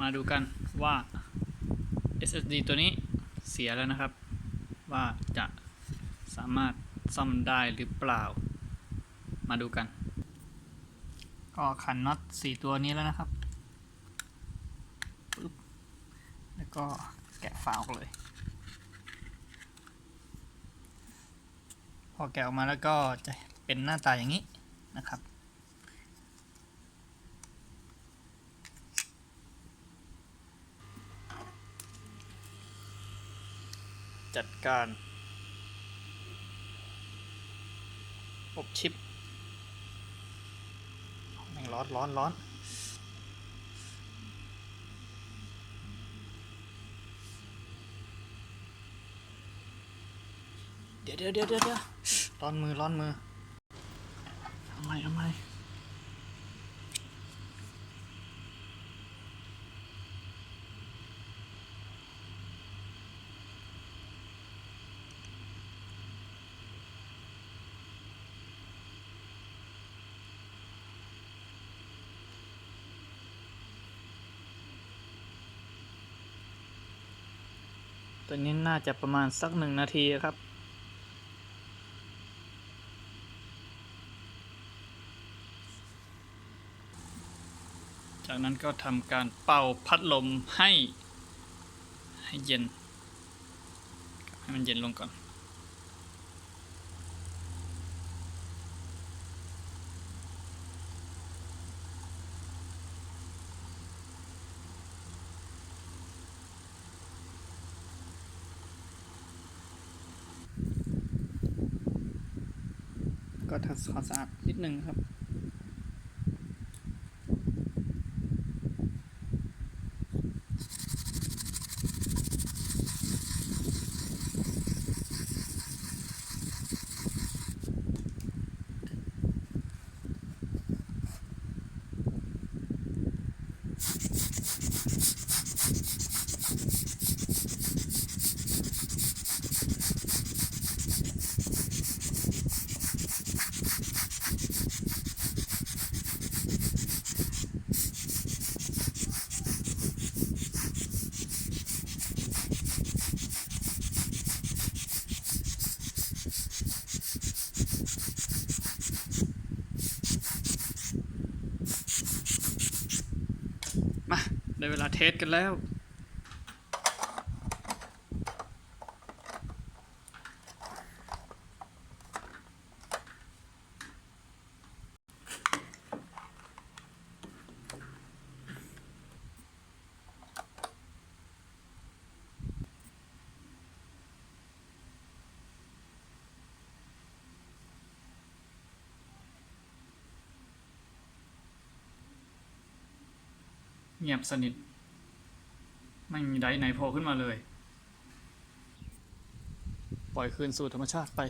มาดูกันว่า SSD ตัวนี้เสียแล้วนะครับ ว่าจะสามารถซ่อมได้หรือเปล่า มาดูกัน ก็ขันน็อตสี่ตัวนี้แล้วนะครับปึ๊บแล้วก็แกะฝาออกเลย พอแกะออกมาแล้วก็จะเป็นหน้าตาอย่างนี้นะครับ จัดการอบชิปแม่งร้อนร้อนร้อนเดี๋ยวเดี๋ยวเดี๋ยวเดี๋ยวเดี๋ยวร้อนมือร้อนมือทำไมทำไม ตัวนี้น่าจะประมาณสักหนึ่งนาทีครับ จากนั้นก็ทำการเป่าพัดลมให้ให้เย็น ให้มันเย็นลงก่อน ก็ทำความสะอาดนิดนึงครับ ได้เวลาเทสกันแล้ว เงียบสนิท ไม่มีไดไหนโผล่ขึ้นมาเลย ปล่อยคืนสู่ธรรมชาติไป